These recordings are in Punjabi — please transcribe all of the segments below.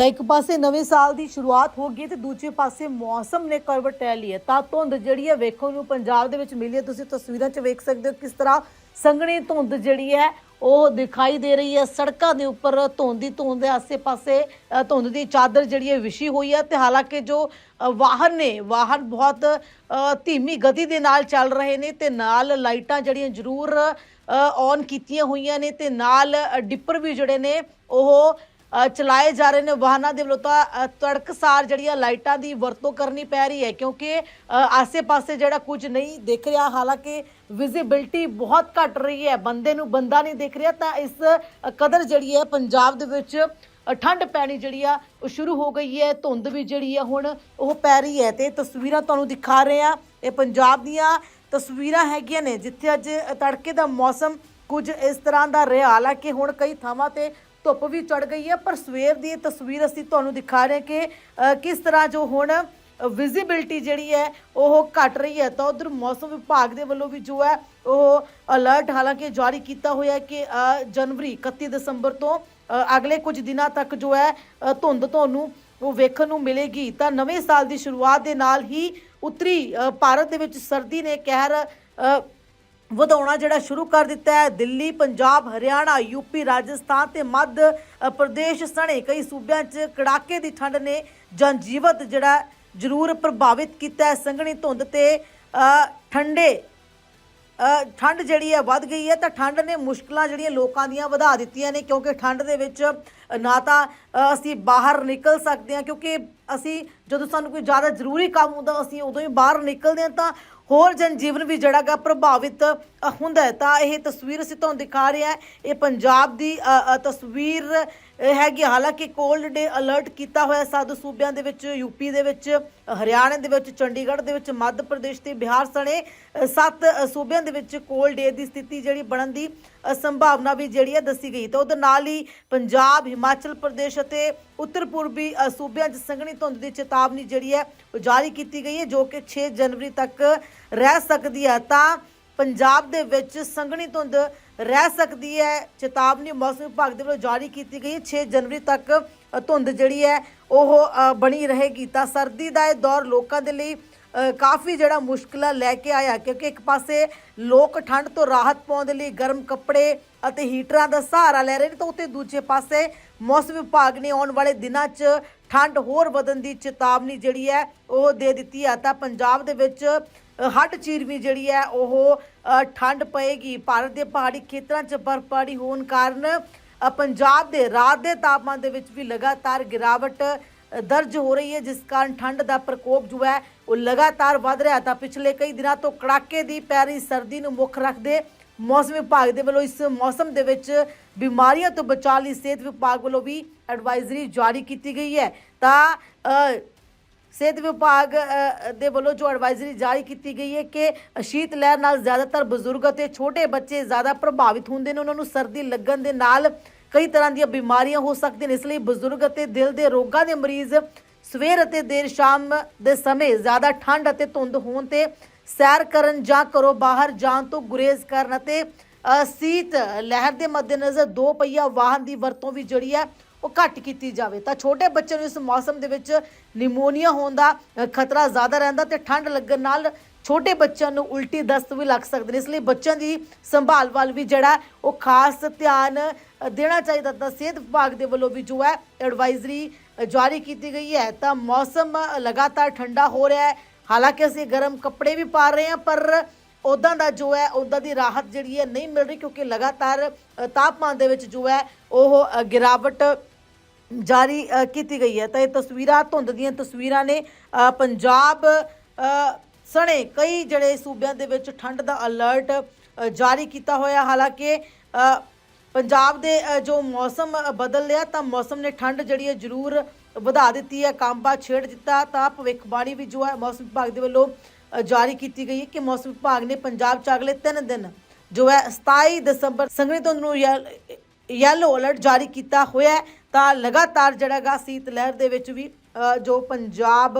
ਤਾਂ ਇੱਕ ਪਾਸੇ ਨਵੇਂ ਸਾਲ ਦੀ ਸ਼ੁਰੂਆਤ ਹੋ ਗਈ ਹੈ ਤੇ ਦੂਜੇ ਪਾਸੇ ਮੌਸਮ ਨੇ ਕਰਵਟ ਲੈ ਲਈ ਹੈ। ਤਾਂ ਧੁੰਦ ਜਿਹੜੀ ਹੈ, ਵੇਖੋ ਨੂੰ ਪੰਜਾਬ ਦੇ ਵਿੱਚ ਮਿਲੀ ਹੈ। ਤੁਸੀਂ ਤਸਵੀਰਾਂ 'ਚ ਵੇਖ ਸਕਦੇ ਹੋ ਕਿਸ ਤਰ੍ਹਾਂ ਸੰਘਣੀ ਧੁੰਦ ਜਿਹੜੀ ਹੈ, ਉਹ ਦਿਖਾਈ ਦੇ ਰਹੀ ਹੈ। ਸੜਕਾਂ ਦੇ ਉੱਪਰ ਧੁੰਦ ਦੀ ਧੁੰਦ ਦੇ ਆਸੇ-ਪਾਸੇ ਧੁੰਦ ਦੀ ਚਾਦਰ ਜਿਹੜੀ ਹੈ, ਵਿਛੀ ਹੋਈ ਹੈ ਤੇ ਹਾਲਾਂਕਿ ਜੋ ਵਾਹਨ ਨੇ, ਵਾਹਨ ਬਹੁਤ ਧੀਮੀ ਗਤੀ ਦੇ ਨਾਲ ਚੱਲ ਰਹੇ ਨੇ ਤੇ ਨਾਲ ਲਾਈਟਾਂ ਜਿਹੜੀਆਂ ਜ਼ਰੂਰ ਔਨ ਕੀਤੀਆਂ ਹੋਈਆਂ ਨੇ ਤੇ ਨਾਲ ਡਿੱਪਰ ਵੀ ਜਿਹੜੇ ਨੇ, ਉਹ ਚਲਾਏ ਜਾ ਰਹੇ ਨੇ ਵਾਹਨਾਂ ਦੇ ਵੱਲੋਂ ਤਾਂ ਅ, ਤੜਕਸਾਰ ਜਿਹੜੀਆਂ ਲਾਈਟਾਂ ਦੀ ਵਰਤੋਂ ਕਰਨੀ ਪੈ ਰਹੀ ਹੈ ਕਿਉਂਕਿ ਆਸੇ-ਪਾਸੇ ਜਿਹੜਾ ਕੁਝ ਨਹੀਂ ਦਿਖ ਰਿਹਾ ਹਾਲਾਂਕਿ ਵਿਜ਼ਿਬਿਲਟੀ ਬਹੁਤ ਘਟ ਰਹੀ ਹੈ ਬੰਦੇ ਨੂੰ ਬੰਦਾ ਨਹੀਂ ਦਿਖ ਰਿਹਾ ਤਾਂ ਇਸ ਕਦਰ ਜਿਹੜੀ ਹੈ ਪੰਜਾਬ ਦੇ ਵਿੱਚ ਠੰਡ ਪੈਣੀ ਜਿਹੜੀ ਆ ਉਹ ਸ਼ੁਰੂ ਹੋ ਗਈ ਹੈ ਧੁੰਦ ਵੀ ਜਿਹੜੀ ਆ ਹੁਣ ਉਹ ਪੈ ਰਹੀ ਹੈ ਤੇ ਤਸਵੀਰਾਂ ਤੁਹਾਨੂੰ ਦਿਖਾ ਰਹੇ ਆ ਇਹ ਪੰਜਾਬ ਦੀਆਂ ਤਸਵੀਰਾਂ ਹੈਗੀਆਂ ਨੇ ਜਿੱਥੇ ਅੱਜ ਤੜਕੇ ਦਾ ਮੌਸਮ ਕੁਝ ਇਸ ਤਰ੍ਹਾਂ ਦਾ ਰਿਹਾ ਹਾਲਾਂਕਿ ਹੁਣ ਕਈ ਥਾਵਾਂ ਤੇ ਧੁੱਪ ਵੀ ਚੜ ਗਈ ਹੈ, ਪਰ ਸਵੇਰ ਦੀ ਇਹ ਤਸਵੀਰ ਅਸੀਂ ਤੁਹਾਨੂੰ ਦਿਖਾ ਰਹੇ ਕਿ ਕਿਸ ਤਰ੍ਹਾਂ ਜੋ ਹੁਣ ਵਿਜ਼ਿਬਿਲਟੀ ਜਿਹੜੀ ਹੈ, ਉਹ ਘਟ ਰਹੀ ਹੈ। ਤਾਂ ਉਧਰ ਮੌਸਮ ਵਿਭਾਗ ਦੇ ਵੱਲੋਂ ਵੀ ਜੋ ਹੈ, ਉਹ ਅਲਰਟ ਹਾਲਾਂਕਿ ਜਾਰੀ ਕੀਤਾ ਹੋਇਆ ਹੈ ਕਿ ਜਨਵਰੀ 31 ਦਸੰਬਰ ਤੋਂ ਅਗਲੇ ਕੁਝ ਦਿਨਾਂ ਤੱਕ ਜੋ ਹੈ ਧੁੰਦ ਤੁਹਾਨੂੰ ਉਹ ਵੇਖਣ ਨੂੰ ਮਿਲੇਗੀ। ਤਾਂ ਨਵੇਂ ਸਾਲ ਦੀ ਸ਼ੁਰੂਆਤ ਦੇ ਨਾਲ ਹੀ ਉੱਤਰੀ ਭਾਰਤ ਦੇ ਵਿੱਚ ਸਰਦੀ ਨੇ ਕਹਿਰ ਵਧਾਉਣਾ ਜਿਹੜਾ ਸ਼ੁਰੂ ਕਰ ਦਿੱਤਾ ਹੈ। ਦਿੱਲੀ, ਪੰਜਾਬ, ਹਰਿਆਣਾ ਯੂਪੀ ਰਾਜਸਥਾਨ ਤੇ ਮੱਧ ਪ੍ਰਦੇਸ਼ ਸਣੇ ਕਈ ਸੂਬਿਆਂ 'ਚ ਕੜਾਕੇ ਦੀ ਠੰਡ ਨੇ ਜਨਜੀਵਤ ਜਿਹੜਾ ਜ਼ਰੂਰ ਪ੍ਰਭਾਵਿਤ ਕੀਤਾ ਹੈ। ਸੰਘਣੀ ਧੁੰਦ ਤੇ ਠੰਡੇ ਠੰਡ ਜਿਹੜੀ ਹੈ ਵੱਧ ਗਈ ਹੈ ਤਾਂ ਠੰਡ ਨੇ ਮੁਸ਼ਕਲਾਂ ਜਿਹੜੀਆਂ ਲੋਕਾਂ ਦੀਆਂ ਵਧਾ ਦਿੱਤੀਆਂ ਨੇ ਕਿਉਂਕਿ ਠੰਡ ਦੇ ਵਿੱਚ ਨਾ ਤਾਂ ਅਸੀਂ ਬਾਹਰ ਨਿਕਲ ਸਕਦੇ ਹਾਂ ਕਿਉਂਕਿ ਅਸੀਂ ਜਦੋਂ ਸਾਨੂੰ ਕੋਈ ਜ਼ਿਆਦਾ ਜ਼ਰੂਰੀ ਕੰਮ ਹੁੰਦਾ, ਅਸੀਂ ਉਦੋਂ ਹੀ ਬਾਹਰ ਨਿਕਲਦੇ ਹਾਂ ਤਾਂ ਹੋਰ ਜਨਜੀਵਨ ਵੀ ਜਿਹੜਾ ਪ੍ਰਭਾਵਿਤ ਹੁੰਦਾ ਹੈ। ਤਾਂ ਇਹ ਤਸਵੀਰ ਅਸੀਂ ਤੁਹਾਨੂੰ ਦਿਖਾ ਰਹੇ ਹਾਂ। ਇਹ ਪੰਜਾਬ ਦੀ ਤਸਵੀਰ ਹੈਗੀ ਹਾਲਾਂਕਿ ਕੋਲਡ ਡੇ ਅਲਰਟ ਕੀਤਾ ਹੋਇਆ ਸੱਤ ਸੂਬਿਆਂ ਦੇ ਵਿੱਚ ਯੂਪੀ ਦੇ ਵਿੱਚ, ਹਰਿਆਣਾ ਦੇ ਵਿੱਚ, ਚੰਡੀਗੜ੍ਹ ਦੇ ਵਿੱਚ, ਮੱਧ ਪ੍ਰਦੇਸ਼ ਤੇ ਬਿਹਾਰ ਸਣੇ ਸੱਤ ਸੂਬਿਆਂ ਦੇ ਵਿੱਚ ਕੋਲਡ ਡੇ ਦੀ ਸਥਿਤੀ ਜਿਹੜੀ ਬਣਨ ਦੀ ਸੰਭਾਵਨਾ ਵੀ ਜਿਹੜੀ ਹੈ ਦੱਸੀ ਗਈ। ਤਾਂ ਉਹਦੇ ਨਾਲ ਹੀ ਪੰਜਾਬ, ਹਿਮਾਚਲ ਪ੍ਰਦੇਸ਼ ਅਤੇ ਉੱਤਰ ਪੂਰਬੀ ਸੂਬਿਆਂ 'ਚ ਸੰਘਣੀ ਧੁੰਦ ਦੀ ਚੇਤਾਵਨੀ ਜਿਹੜੀ ਹੈ ਉਹ ਜਾਰੀ ਕੀਤੀ ਗਈ ਹੈ, ਜੋ ਕਿ 6 ਜਨਵਰੀ ਤੱਕ ਰਹਿ ਸਕਦੀ ਹੈ। ਤਾਂ ਪੰਜਾਬ ਦੇ ਵਿੱਚ ਸੰਘਣੀ ਧੁੰਦ ਰਹਿ ਸਕਦੀ ਹੈ, ਚੇਤਾਵਨੀ ਮੌਸਮ ਵਿਭਾਗ ਦੇ ਵੱਲੋਂ ਜਾਰੀ ਕੀਤੀ ਗਈ ਹੈ। 6 ਜਨਵਰੀ ਤੱਕ ਧੁੰਦ ਜਿਹੜੀ ਹੈ ਉਹ ਬਣੀ ਰਹੇਗੀ। ਤਾਂ ਸਰਦੀ ਦਾ ਇਹ ਦੌਰ ਲੋਕਾਂ ਦੇ ਲਈ ਕਾਫੀ ਜਿਹੜਾ ਮੁਸ਼ਕਲਾਂ ਲੈ ਕੇ ਆਇਆ ਕਿਉਂਕਿ ਇੱਕ ਪਾਸੇ ਲੋਕ ਠੰਡ ਤੋਂ ਰਾਹਤ ਪਾਉਣ ਦੇ ਲਈ ਗਰਮ ਕੱਪੜੇ ਅਤੇ ਹੀਟਰਾਂ ਦਾ ਸਹਾਰਾ ਲੈ ਰਹੇ ਨੇ ਤਾਂ ਉੱਤੇ ਦੂਜੇ ਪਾਸੇ ਮੌਸਮ ਵਿਭਾਗ ਨੇ ਆਉਣ ਵਾਲੇ ਦਿਨਾਂ 'ਚ ਠੰਡ ਹੋਰ ਵਧਣ ਦੀ ਚੇਤਾਵਨੀ ਜਿਹੜੀ ਹੈ ਉਹ ਦੇ ਦਿੱਤੀ ਹੈ ਤਾਂ ਪੰਜਾਬ ਦੇ ਵਿੱਚ ਅ, ਹੱਡ ਚੀਰਵੀਂ ਜਿਹੜੀ ਹੈ ਉਹ ਠੰਡ ਪਏਗੀ। ਭਾਰਤ ਦੇ ਪਹਾੜੀ ਖੇਤਰਾਂ 'ਚ ਬਰਫਬਾਰੀ ਹੋਣ ਕਾਰਨ ਪੰਜਾਬ ਦੇ ਰਾਤ ਦੇ ਤਾਪਮਾਨ ਦੇ ਵਿੱਚ ਵੀ ਲਗਾਤਾਰ ਗਿਰਾਵਟ ਦਰਜ ਹੋ ਰਹੀ ਹੈ, ਜਿਸ ਕਾਰਨ ਠੰਡ ਦਾ ਪ੍ਰਕੋਪ ਜੋ ਹੈ, ਉਹ ਲਗਾਤਾਰ ਵੱਧ ਰਿਹਾ ਤਾਂ ਪਿਛਲੇ ਕਈ ਦਿਨਾਂ ਤੋਂ ਕੜਾਕੇ ਦੀ ਪੈ ਰਹੀ ਸਰਦੀ ਨੂੰ ਮੁੱਖ ਰੱਖਦੇ ਮੌਸਮ ਵਿਭਾਗ ਦੇ ਵੱਲੋਂ ਇਸ ਮੌਸਮ ਦੇ ਵਿੱਚ ਬਿਮਾਰੀਆਂ ਤੋਂ ਬਚਾਅ ਲਈ ਸਿਹਤ ਵਿਭਾਗ ਵੱਲੋਂ ਵੀ ਐਡਵਾਈਜ਼ਰੀ ਜਾਰੀ ਕੀਤੀ ਗਈ ਹੈ। ਤਾਂ ਸਿਹਤ ਵਿਭਾਗ ਦੇ ਵੱਲੋਂ ਜੋ ਐਡਵਾਈਜ਼ਰੀ ਜਾਰੀ ਕੀਤੀ ਗਈ ਹੈ ਕਿ ਸ਼ੀਤ ਲਹਿਰ ਨਾਲ ਜ਼ਿਆਦਾਤਰ ਬਜ਼ੁਰਗ ਅਤੇ ਛੋਟੇ ਬੱਚੇ ਜ਼ਿਆਦਾ ਪ੍ਰਭਾਵਿਤ ਹੁੰਦੇ ਨੇ। ਉਹਨਾਂ ਨੂੰ ਸਰਦੀ ਲੱਗਣ ਦੇ ਨਾਲ ਕਈ ਤਰ੍ਹਾਂ ਦੀਆਂ ਬਿਮਾਰੀਆਂ ਹੋ ਸਕਦੀਆਂ ਨੇ ਇਸ ਲਈ ਬਜ਼ੁਰਗ ਅਤੇ ਦਿਲ ਦੇ ਰੋਗਾਂ ਦੇ ਮਰੀਜ਼ ਸਵੇਰ ਅਤੇ ਦੇਰ ਸ਼ਾਮ ਦੇ ਸਮੇਂ ਜ਼ਿਆਦਾ ਠੰਡ ਅਤੇ ਧੁੰਦ ਹੋਣ ਤੇ ਸੈਰ ਕਰਨ ਜਾਂ ਘਰੋਂ ਬਾਹਰ ਜਾਣ ਤੋਂ ਗੁਰੇਜ਼ ਕਰਨ ਅਤੇ ਅ, ਸੀਤ ਲਹਿਰ ਦੇ ਮੱਦੇਨਜ਼ਰ ਦੋ ਪਹੀਆ ਵਾਹਨ ਦੀ ਵਰਤੋਂ ਵੀ ਜਿਹੜੀ ਹੈ ਉਹ ਘੱਟ ਕੀਤੀ ਜਾਵੇ। ਤਾਂ ਛੋਟੇ ਬੱਚੇ ਨੂੰ ਇਸ ਮੌਸਮ ਦੇ ਵਿੱਚ ਨਿਮੋਨੀਆ ਹੋਣ ਦਾ ਖਤਰਾ ਜ਼ਿਆਦਾ ਰਹਿੰਦਾ ਤੇ ਠੰਡ ਲੱਗਣ ਨਾਲ ਛੋਟੇ ਬੱਚਿਆਂ ਨੂੰ ਉਲਟੀ ਦਸਤ ਵੀ ਲੱਗ ਸਕਦੇ ਨੇ, ਇਸ ਲਈ ਬੱਚਿਆਂ ਦੀ ਸੰਭਾਲ ਵੱਲ ਵੀ ਜਿਹੜਾ ਉਹ ਖਾਸ ਧਿਆਨ ਦੇਣਾ ਚਾਹੀਦਾ ਤਾਂ ਸਿਹਤ ਵਿਭਾਗ ਦੇ ਵੱਲੋਂ ਵੀ ਜੋ ਹੈ ਐਡਵਾਈਜ਼ਰੀ ਜਾਰੀ ਕੀਤੀ ਗਈ ਹੈ। ਤਾਂ ਮੌਸਮ ਲਗਾਤਾਰ ਠੰਡਾ ਹੋ ਰਿਹਾ ਹੈ। ਹਾਲਾਂਕਿ ਅਸੀਂ ਗਰਮ ਕੱਪੜੇ ਵੀ ਪਾ ਰਹੇ ਹਾਂ, ਪਰ ਉਦਾਂ ਦਾ ਜੋ ਹੈ ਉਦਾਂ ਦੀ ਰਾਹਤ ਜਿਹੜੀ ਹੈ ਨਹੀਂ ਮਿਲ ਰਹੀ ਕਿਉਂਕਿ ਲਗਾਤਾਰ ਤਾਪਮਾਨ ਦੇ ਵਿੱਚ ਜੋ ਹੈ ਉਹ ਗਿਰਾਵਟ ਜਾਰੀ ਕੀਤੀ ਗਈ ਹੈ। ਤਾਂ ਇਹ ਤਸਵੀਰਾਂ ਧੁੰਦ ਦੀਆਂ ਤਸਵੀਰਾਂ ਨੇ ਪੰਜਾਬ ਸਣੇ ਕਈ ਜਿਹੜੇ ਸੂਬਿਆਂ ਦੇ ਵਿੱਚ ਠੰਡ ਦਾ ਅਲਰਟ ਜਾਰੀ ਕੀਤਾ ਹੋਇਆ। ਹਾਲਾਂਕਿ ਪੰਜਾਬ ਦੇ ਜੋ ਮੌਸਮ ਬਦਲ ਲਿਆ ਤਾਂ ਮੌਸਮ ਨੇ ਠੰਡ ਜਿਹੜੀ ਹੈ ਜ਼ਰੂਰ ਵਧਾ ਦਿੱਤੀ ਹੈ। ਕਾਂਬਾ ਛੇੜ ਦਿੱਤਾ ਤਾਂ ਭਵਿੱਖਬਾਣੀ ਵੀ ਜੋ ਹੈ ਮੌਸਮ ਵਿਭਾਗ ਦੇ ਵੱਲੋਂ ਜਾਰੀ ਕੀਤੀ ਗਈ ਹੈ ਕਿ ਮੌਸਮ ਵਿਭਾਗ ਨੇ ਪੰਜਾਬ 'ਚ ਅਗਲੇ 3 ਦਿਨ ਜੋ ਹੈ 27 ਦਸੰਬਰ ਸੰਗਣੀ ਧੁੰਦ ਨੂੰ ਯੈ- ਯੈਲੋ ਅਲਰਟ ਜਾਰੀ ਕੀਤਾ ਹੋਇਆ ਤਾਂ ਲਗਾਤਾਰ ਜਿਹੜਾ ਗਾ ਸੀਤ ਲਹਿਰ ਦੇ ਵਿੱਚ ਵੀ ਜੋ ਪੰਜਾਬ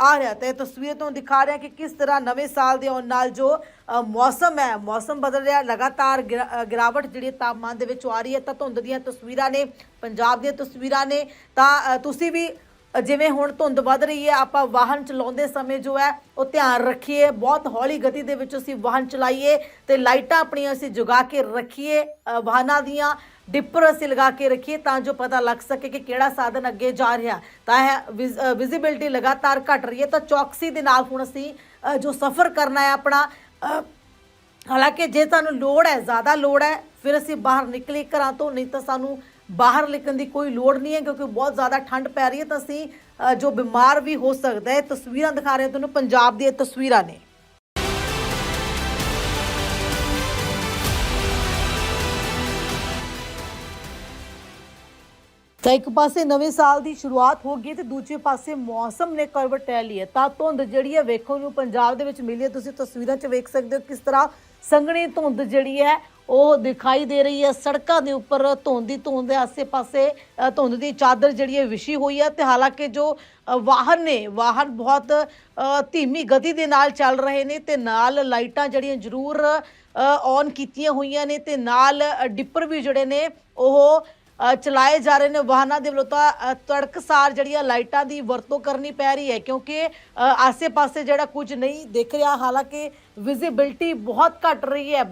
ਆ ਰਿਹਾ ਤੇ ਤਸਵੀਰ ਤੋਂ ਦਿਖਾ ਰਿਹਾ ਕਿ ਕਿਸ ਤਰ੍ਹਾਂ ਨਵੇਂ ਸਾਲ ਦੇ ਆਉਣ ਨਾਲ ਜੋ ਮੌਸਮ ਹੈ, ਮੌਸਮ ਬਦਲ ਰਿਹਾ, ਲਗਾਤਾਰ ਗਿਰਾ- ਗਿਰਾਵਟ ਜਿਹੜੀ ਹੈ ਤਾਪਮਾਨ ਦੇ ਵਿੱਚ ਆ ਰਹੀ ਹੈ, ਤਾਂ ਧੁੰਦ ਦੀਆਂ ਤਸਵੀਰਾਂ ਨੇ, ਪੰਜਾਬ ਦੀਆਂ ਤਸਵੀਰਾਂ ਨੇ, ਤਾਂ ਤੁਸੀਂ ਵੀ ਜਿਵੇਂ ਹੁਣ ਧੁੰਦ ਵੱਧ ਰਹੀ ਹੈ, ਆਪਾਂ ਵਾਹਨ ਚਲਾਉਂਦੇ ਸਮੇਂ ਜੋ ਹੈ, ਉਹ ਧਿਆਨ ਰੱਖੀਏ। ਬਹੁਤ ਹੌਲੀ ਗਤੀ ਦੇ ਵਿੱਚ ਅਸੀਂ ਵਾਹਨ ਚਲਾਈਏ ਤੇ ਲਾਈਟਾਂ ਆਪਣੀਆਂ ਅਸੀਂ ਜਗਾ ਕੇ ਰੱਖੀਏ ਵਾਹਨਾਂ ਦੀਆਂ। ਡਿੱਪਰ ਅਸੀਂ ਲਗਾ ਕੇ ਰੱਖੀਏ ਤਾਂ ਜੋ ਪਤਾ ਲੱਗ ਸਕੇ ਕਿ ਕਿਹੜਾ ਸਾਧਨ ਅੱਗੇ ਜਾ ਰਿਹਾ। ਤਾਂ ਇਹ ਵਿਜ਼ਿਬਿਲਟੀ ਲਗਾਤਾਰ ਘਟ ਰਹੀ ਹੈ। ਤਾਂ ਚੌਕਸੀ ਦੇ ਨਾਲ ਹੁਣ ਅਸੀਂ ਜੋ ਸਫ਼ਰ ਕਰਨਾ ਹੈ ਆਪਣਾ ਹਾਲਾਂਕਿ ਜੇ ਤੁਹਾਨੂੰ ਲੋੜ ਹੈ, ਜ਼ਿਆਦਾ ਲੋੜ ਹੈ, ਫਿਰ ਅਸੀਂ ਬਾਹਰ ਨਿਕਲੇ ਘਰਾਂ ਤੋਂ, ਨਹੀਂ ਤਾਂ ਸਾਨੂੰ ਬਾਹਰ ਨਿਕਲਣ ਦੀ ਕੋਈ ਲੋੜ ਨਹੀਂ ਹੈ ਕਿਉਂਕਿ ਬਹੁਤ ਜ਼ਿਆਦਾ ਠੰਡ ਪੈ ਰਹੀ ਹੈ ਤਾਂ ਅਸੀਂ ਜੋ ਬਿਮਾਰ ਵੀ ਹੋ ਸਕਦਾ ਹੈ, ਤਸਵੀਰਾਂ ਦਿਖਾ ਰਹੇ ਹਾਂ ਤੁਹਾਨੂੰ, ਪੰਜਾਬ ਦੀਆਂ ਤਸਵੀਰਾਂ ਨੇ। ਤਾਂ ਇੱਕ ਪਾਸੇ ਨਵੇਂ ਸਾਲ ਦੀ ਸ਼ੁਰੂਆਤ ਹੋ ਗਈ ਤੇ ਦੂਜੇ ਪਾਸੇ ਮੌਸਮ ਨੇ ਕਰਵਟ ਲੈ ਲਈ ਹੈ। ਤਾਂ ਧੁੰਦ ਜਿਹੜੀ ਹੈ, ਵੇਖੋ ਨੂੰ ਪੰਜਾਬ ਦੇ ਵਿੱਚ ਮਿਲੀ ਹੈ। ਤੁਸੀਂ ਤਸਵੀਰਾਂ 'ਚ ਵੇਖ ਸਕਦੇ ਹੋ ਕਿਸ ਤਰ੍ਹਾਂ ਸੰਘਣੀ ਧੁੰਦ ਜਿਹੜੀ ਹੈ ਉਹ ਦਿਖਾਈ ਦੇ ਰਹੀ ਹੈ ਸੜਕਾਂ ਦੇ ਉੱਪਰ ਧੁੰਦ ਦੀ ਧੁੰਦ ਦੇ ਆਸੇ-ਪਾਸੇ ਧੁੰਦ ਦੀ ਚਾਦਰ ਜਿਹੜੀ ਹੈ ਵਿਛੀ ਹੋਈ ਹੈ ਤੇ ਹਾਲਾਂਕਿ ਜੋ ਵਾਹਨ ਨੇ ਵਾਹਨ ਬਹੁਤ ਧੀਮੀ ਗਤੀ ਦੇ ਨਾਲ ਚੱਲ ਰਹੇ ਨੇ ਤੇ ਨਾਲ ਲਾਈਟਾਂ ਜਿਹੜੀਆਂ ਜ਼ਰੂਰ ਔਨ ਕੀਤੀਆਂ ਹੋਈਆਂ ਨੇ ਤੇ ਨਾਲ ਡਿੱਪਰ ਵੀ ਜਿਹੜੇ ਨੇ ਉਹ ਚਲਾਏ ਜਾ ਰਹੇ ਨੇ। ਵਾਹਨਾਂ ਦੇ ਵੱਲੋਂ ਤਾਂ ਅ, ਤੜਕਸਾਰ ਜਿਹੜੀਆਂ ਲਾਈਟਾਂ ਦੀ ਵਰਤੋਂ ਕਰਨੀ ਪੈ ਰਹੀ ਹੈ ਕਿਉਂਕਿ ਆਸੇ-ਪਾਸੇ ਜਿਹੜਾ ਕੁਝ ਨਹੀਂ ਦਿਖ ਰਿਹਾ ਹਾਲਾਂਕਿ ਵਿਜ਼ਿਬਿਲਟੀ ਬਹੁਤ ਘਟ ਰਹੀ ਹੈ।